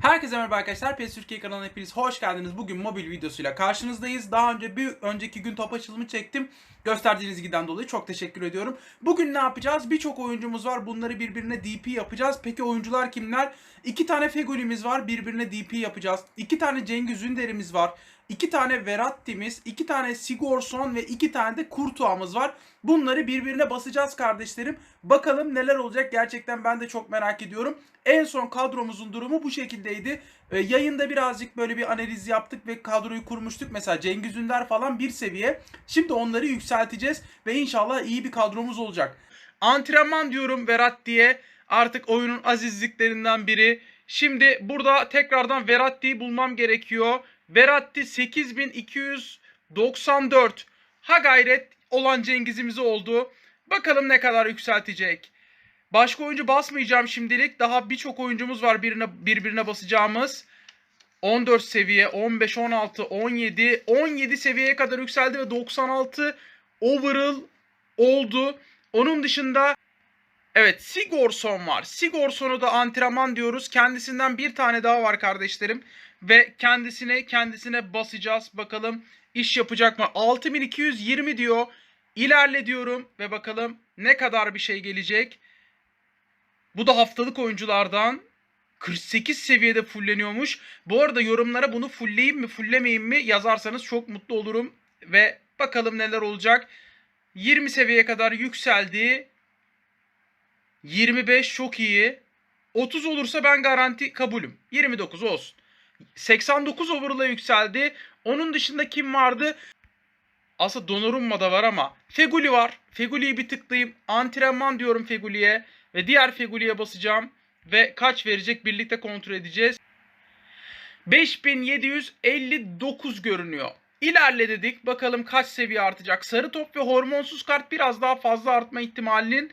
Herkese merhaba arkadaşlar. PES Türkiye kanalına hepiniz hoş geldiniz. Bugün mobil videosuyla karşınızdayız. Daha önce bir önceki gün top açılımı çektim. Gösterdiğiniz ilgiden dolayı çok teşekkür ediyorum. Bugün ne yapacağız? Birçok oyuncumuz var. Bunları birbirine DP yapacağız. Peki oyuncular kimler? İki tane Fegoli'miz var. Birbirine DP yapacağız. İki tane Cengiz Ünder'imiz var. İki tane Verratti'miz, iki tane Sigurdsson ve iki tane de Kurtuğa'mız var. Bunları birbirine basacağız kardeşlerim. Bakalım neler olacak gerçekten ben de çok merak ediyorum. En son kadromuzun durumu bu şekildeydi. Ee, yayında birazcık böyle bir analiz yaptık ve kadroyu kurmuştuk. Mesela Cengiz Ünder falan bir seviye. Şimdi onları yükselteceğiz ve inşallah iyi bir kadromuz olacak. Antrenman diyorum Verratti'ye. Artık oyunun azizliklerinden biri. Şimdi burada tekrardan Verratti'yi bulmam gerekiyor. Verratti 8294. Ha gayret olan Cengiz'imiz oldu. Bakalım ne kadar yükseltecek. Başka oyuncu basmayacağım şimdilik. Daha birçok oyuncumuz var birine, birbirine basacağımız. 14 seviye, 15, 16, 17, 17 seviyeye kadar yükseldi ve 96 overall oldu. Onun dışında evet Sigurdsson var. Sigurdsson'u da antrenman diyoruz. Kendisinden bir tane daha var kardeşlerim. Ve kendisine kendisine basacağız. Bakalım iş yapacak mı? 6220 diyor. İlerle diyorum ve bakalım ne kadar bir şey gelecek. Bu da haftalık oyunculardan 48 seviyede fulleniyormuş. Bu arada yorumlara bunu fullleyeyim mi fullemeyeyim mi yazarsanız çok mutlu olurum. Ve bakalım neler olacak. 20 seviyeye kadar yükseldi. 25 çok iyi. 30 olursa ben garanti kabulüm. 29 olsun. 89 overall'a yükseldi. Onun dışında kim vardı? Aslında Donnarumma da var ama Feguli var. Feguli'yi bir tıklayayım. Antrenman diyorum Feguli'ye. Ve diğer Feguli'ye basacağım. Ve kaç verecek birlikte kontrol edeceğiz. 5759 görünüyor. İlerle dedik. Bakalım kaç seviye artacak. Sarı top ve hormonsuz kart biraz daha fazla artma ihtimalinin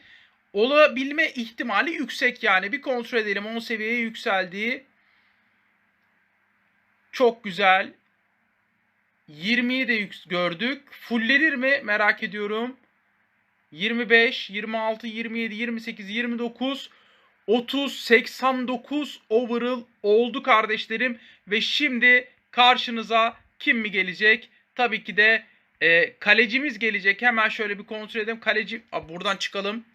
olabilme ihtimali yüksek yani. Bir kontrol edelim. 10 seviyeye yükseldiği. Çok güzel. 20'yi de gördük. Fullenir mi merak ediyorum. 25, 26, 27, 28, 29, 30, 89 overall oldu kardeşlerim. Ve şimdi karşınıza kim mi gelecek? Tabii ki de e, kalecimiz gelecek. Hemen şöyle bir kontrol edelim. Kaleci Aa, buradan çıkalım.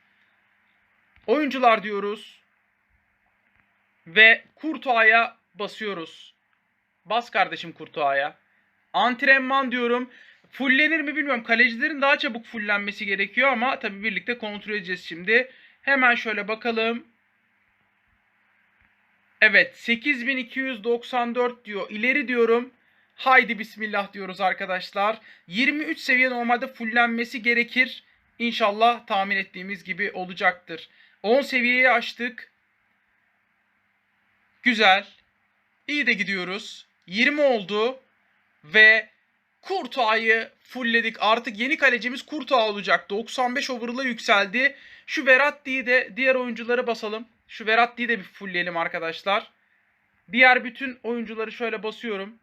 Oyuncular diyoruz. Ve Kurtuğa'ya basıyoruz. Bas kardeşim Kurtuğa'ya. Antrenman diyorum. Fullenir mi bilmiyorum. Kalecilerin daha çabuk fullenmesi gerekiyor ama tabii birlikte kontrol edeceğiz şimdi. Hemen şöyle bakalım. Evet 8294 diyor. İleri diyorum. Haydi bismillah diyoruz arkadaşlar. 23 seviye normalde fullenmesi gerekir. İnşallah tahmin ettiğimiz gibi olacaktır. 10 seviyeyi açtık. Güzel. İyi de gidiyoruz. 20 oldu. Ve Kurtuğa'yı fullledik. Artık yeni kalecimiz Kurtuğa olacak. 95 overall'a yükseldi. Şu Verratti'yi de diğer oyuncuları basalım. Şu Verratti'yi de bir fullleyelim arkadaşlar. Diğer bütün oyuncuları şöyle basıyorum.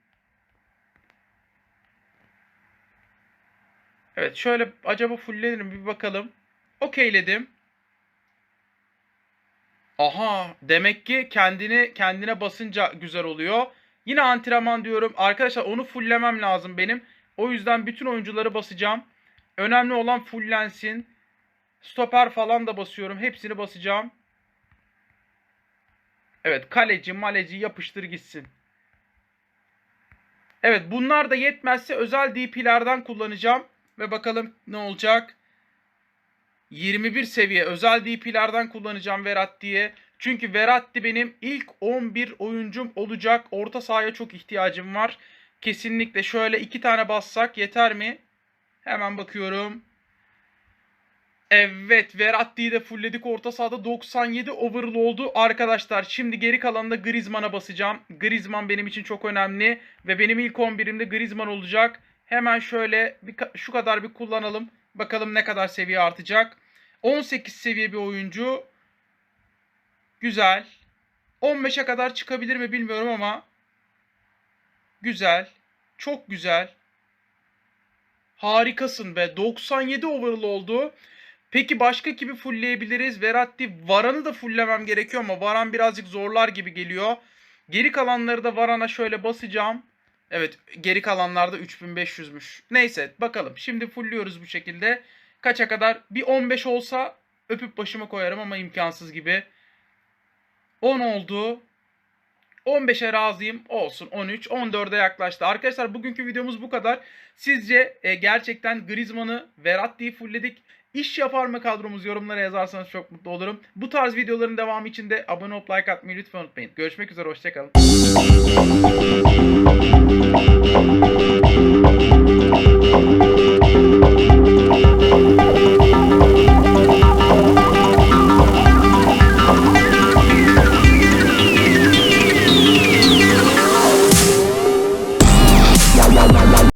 Evet şöyle acaba fulllenir mi bir bakalım. Okeyledim. Aha demek ki kendini kendine basınca güzel oluyor. Yine antrenman diyorum. Arkadaşlar onu fulllemem lazım benim. O yüzden bütün oyuncuları basacağım. Önemli olan fullensin. Stoper falan da basıyorum. Hepsini basacağım. Evet kaleci maleci yapıştır gitsin. Evet bunlar da yetmezse özel DP'lerden kullanacağım. Ve bakalım ne olacak. 21 seviye özel DP'lerden kullanacağım Verratti'ye. Çünkü Verratti benim ilk 11 oyuncum olacak. Orta sahaya çok ihtiyacım var. Kesinlikle şöyle iki tane bassak yeter mi? Hemen bakıyorum. Evet Verratti'yi de fullledik orta sahada 97 overall oldu. Arkadaşlar şimdi geri kalanında Griezmann'a basacağım. Griezmann benim için çok önemli. Ve benim ilk 11'imde Griezmann olacak. Hemen şöyle bir, şu kadar bir kullanalım. Bakalım ne kadar seviye artacak. 18 seviye bir oyuncu. Güzel. 15'e kadar çıkabilir mi bilmiyorum ama güzel. Çok güzel. Harikasın be. 97 overall oldu. Peki başka kimi fullleyebiliriz? Verratti Varan'ı da fulllemem gerekiyor ama Varan birazcık zorlar gibi geliyor. Geri kalanları da Varan'a şöyle basacağım. Evet geri kalanlarda 3500'müş. Neyse bakalım. Şimdi fullüyoruz bu şekilde. Kaça kadar? Bir 15 olsa öpüp başıma koyarım ama imkansız gibi. 10 oldu. 15'e razıyım. Olsun 13. 14'e yaklaştı. Arkadaşlar bugünkü videomuz bu kadar. Sizce e, gerçekten Griezmann'ı Verratti'yi fullledik. İş yapar mı kadromuz yorumlara yazarsanız çok mutlu olurum. Bu tarz videoların devamı için de abone olup like atmayı lütfen unutmayın. Görüşmek üzere hoşçakalın.